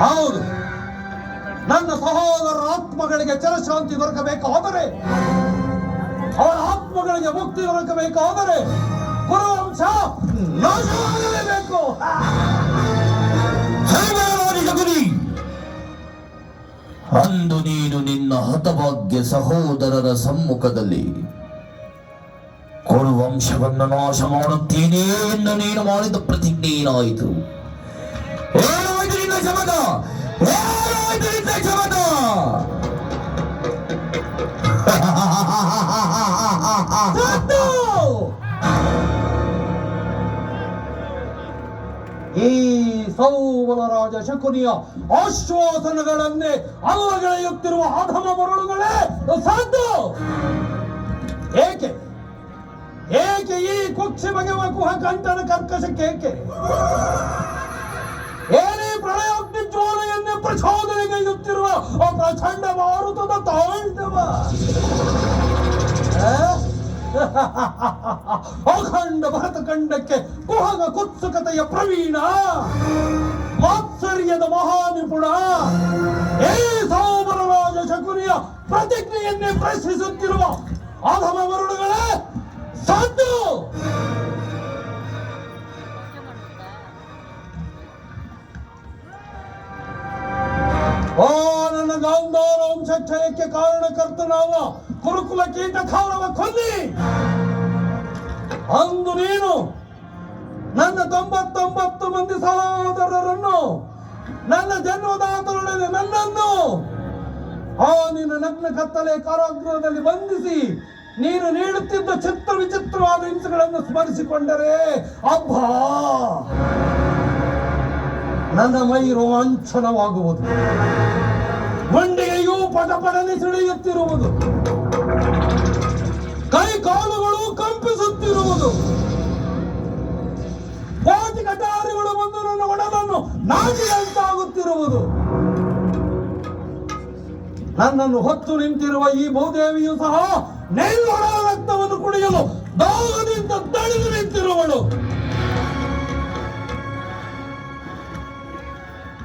ಹೌದು. ನನ್ನ ಸಹೋದರ ಆತ್ಮಗಳಿಗೆ ಚಲಶಾಂತಿ ದೊರಕಬೇಕಾದರೆ ಅವರ ಆತ್ಮಗಳಿಗೆ ಮುಕ್ತಿ ದೊರಕಬೇಕಾದರೆ ಕುರುವಂಶ ನಾಶವಾಗಲೇಬೇಕು. ಅಂದು ನೀನು ನಿನ್ನ ಹತಭಾಗ್ಯ ಸಹೋದರರ ಸಮ್ಮುಖದಲ್ಲಿ ಕುರುವಂಶವನ್ನು ನಾಶ ಮಾಡುತ್ತೇನೆ ಎಂದು ನೀನು ಮಾಡಿದ ಪ್ರತಿಜ್ಞೆ ಏನಾಯಿತು 잡았다 와 드림백 잡았다 이 사우 보라라자 샤코니야 아쉬워 살아갈았네 아무나 역대로 하다마 보라는 걸래 너 산도 에케 에케 이 국채 방향 갖고 한 간단한 가르카색 에게 ಪ್ರಳಯಾಗ್ನಿ ಜ್ವಾಲೆಯನ್ನೇ ಪ್ರಚೋದನೆಗೈಯುತ್ತಿರುವ ಪ್ರಚಂಡ ಮಾರುತದ ತಾಂಡವ? ಅಖಂಡ ಭರತ ಖಂಡಕ್ಕೆ ಕುಹಗ ಕುತ್ಸುಕತೆಯ ಪ್ರವೀಣ. ಮಾತ್ಸರ್ಯದ ಮಹಾನಿಪುಣ. ಏ ಸೋಮರರಾಜ ಶಕುನಿಯ ಪ್ರತಿಜ್ಞೆಯನ್ನೇ ಪ್ರಶ್ನಿಸುತ್ತಿರುವ ಅಧಮ ವರುಣಗಳೇ ಸಾಧು ನನ್ನ ವಂಶ ಕ್ಷಯಕ್ಕೆ ಕಾರಣಕರ್ತನಾದ ಕುರುಕುಲ ಕೀಟ ಕಾಲವ ಕೊಲ್ಲಿ. ಅಂದು ನೀನು ನನ್ನ ತೊಂಬತ್ತೊಂಬತ್ತು ಮಂದಿ ಸಹೋದರರನ್ನು, ನನ್ನ ಜನ್ಮದಾತರೊಡನೆ ನನ್ನನ್ನು ಆ ನಿನ್ನ ನಗ್ನ ಕತ್ತಲೆ ಕಾರಾಗೃಹದಲ್ಲಿ ಬಂಧಿಸಿ ನೀನು ನೀಡುತ್ತಿದ್ದ ಚಿತ್ರ ವಿಚಿತ್ರವಾದ ಹಿಂಸೆಗಳನ್ನು ಸ್ಮರಿಸಿಕೊಂಡರೆ, ಅಬ್ಬಾ! ನನ್ನ ಮೈ ರೋಮಾಂಚನವಾಗುವುದು. ಮಂಡಿಗೆಯೂ ಪದನೆ ಸೆಳೆಯುತ್ತಿರುವುದು. ಕೈ ಕಾಲುಗಳು ಕಂಪಿಸುತ್ತಿರುವುದು. ಕೋಟಿ ಕಟಾರಿಗಳು ಬಂದು ನನ್ನ ಒಡಲನ್ನು ನಾಟಿದಂತಾಗುತ್ತಿರುವುದು ನನ್ನನ್ನು ಹೊತ್ತು ನಿಂತಿರುವ ಈ ಭೂದೇವಿಯು ಸಹ ನೆಲ್ಲೊಡಲ ರಕ್ತವನ್ನು ಕುಡಿಯಲು ದಾಗದಿಂದ ತಳೆದು ನಿಂತಿರುವಳು.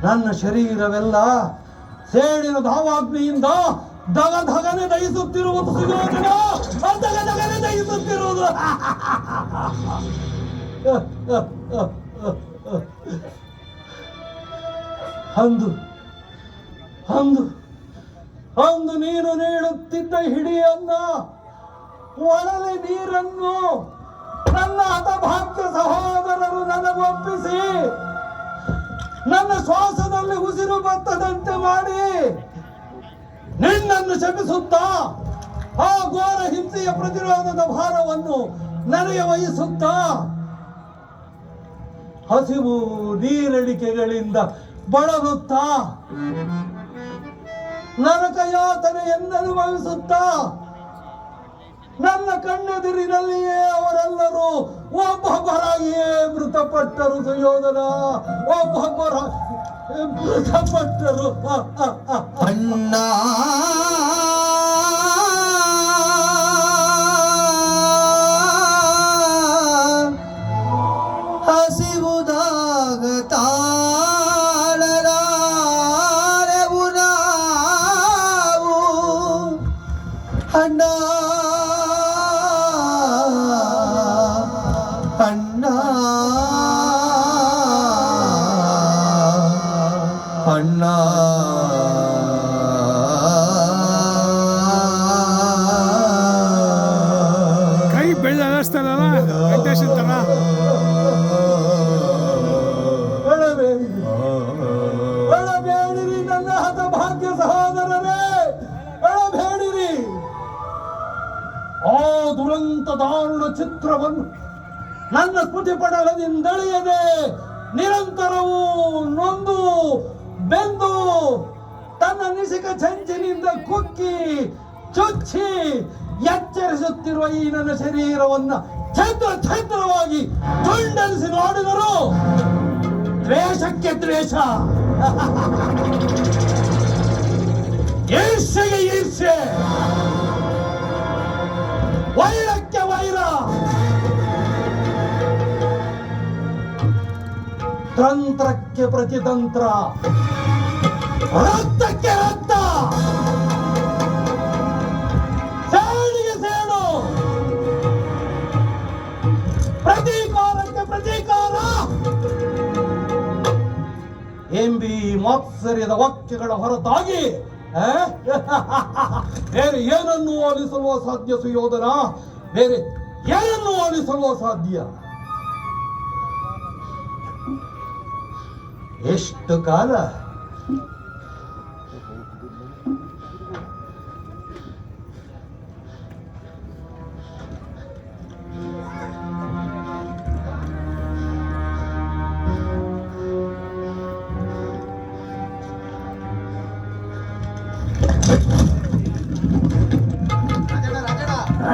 ನನ್ನ ಶರೀರವೆಲ್ಲ ಸೇಡಿನ ಧಾವಾಗ್ನಿಯಿಂದ ದಗ ಧಗನೆ ದಹಿಸುತ್ತಿರುವುದು ಸುಯೋಜನ. ಧಗ ಧಗನೆ ದಹಿಸುತ್ತಿರುವುದು. ಅಂದು ಅಂದು ಅಂದು ನೀನು ನೀಡುತ್ತಿದ್ದ ಹಿಡಿಯನ್ನ, ಒಳಲೆ ನೀರನ್ನು ನನ್ನ ಹತಭಾಗ್ಯ ಸಹೋದರರು ನನಗೊಪ್ಪಿಸಿ ನನ್ನ ಶ್ವಾಸದಲ್ಲಿ ಉಸಿರು ಮಾಡಿ ನಿನ್ನನ್ನು ಶಪಿಸುತ್ತಾ ಆ ಘೋರ ಹಿಂಸೆಯ ಪ್ರತಿರೋಧದ ಭಾರವನ್ನು ನನಗೆ ವಹಿಸುತ್ತಾ? ಹಸಿವು ನೀರಡಿಕೆಗಳಿಂದ ಬಳಲುತ್ತಾ? ನರಕ ಯಾತನೆ ಅನುಭವಿಸುತ್ತಾ ನನ್ನ ಕಣ್ಣೆದುರಿನಲ್ಲಿಯೇ ಅವರೆಲ್ಲರೂ ಒಬ್ಬೊಬ್ಬರಾಗಿಯೇ ಮೃತಪಟ್ಟರು ಸುಯೋಧನ. ಒಬ್ಬೊಬ್ಬರ 무상만자로 어, 어, 어, 만나. 하시보다가 따라라레부나부 한나 ಅಣ್ಣ. ಕೈ ಬೆಳ್ಳ ಅನ್ನಿಸ್ತಲ್ಲ ವೆಂಕಟೇಶ್ ತರ ಆ ದುರಂತ ದಾರುಣ ಚಿತ್ರವನ್ನು ನನ್ನ ಸ್ಮೃತಿ ಪಟಲದಿಂದಳಿಯದೆ ನಿರಂತರವೂ ನೊಂದು ಬೆಂದು ತನ್ನ ನಿಸಿಕ ಚಂಚಿನಿಂದ ಕುಕ್ಕಿ ಚುಚ್ಚಿ ಎಚ್ಚರಿಸುತ್ತಿರುವ ಈ ನನ್ನ ಶರೀರವನ್ನ ಛತ್ರ ಛತ್ರವಾಗಿ ತುಂಡಲಿಸಿ ನೋಡಿದರು. ದ್ವೇಷಕ್ಕೆ ದ್ವೇಷ. ಈರ್ಷೆಗೆ ಈರ್ಷೆ ವೈರಕ್ಕೆ ವೈರ. ತಂತ್ರಕ್ಕೆ ಪ್ರತಿತಂತ್ರ. ರಕ್ತಕ್ಕೆ ರಕ್ತ ಸೇಡಿಗೆ ಸೇಡು ಪ್ರತೀಕಾರಕ್ಕೆ ಪ್ರತೀಕಾರ. ಎಂಬಿ ಮಾತ್ಸರ್ಯದ ವಾಕ್ಯಗಳ ಹೊರತಾಗಿ? ಬೇರೆ ಏನನ್ನು ಆಲಿಸಲು ಸಾಧ್ಯ ಸುಯೋಧನ? ಬೇರೆ ಏನನ್ನು ಆಲಿಸಲು ಸಾಧ್ಯ ಎಷ್ಟು ಕಾಲ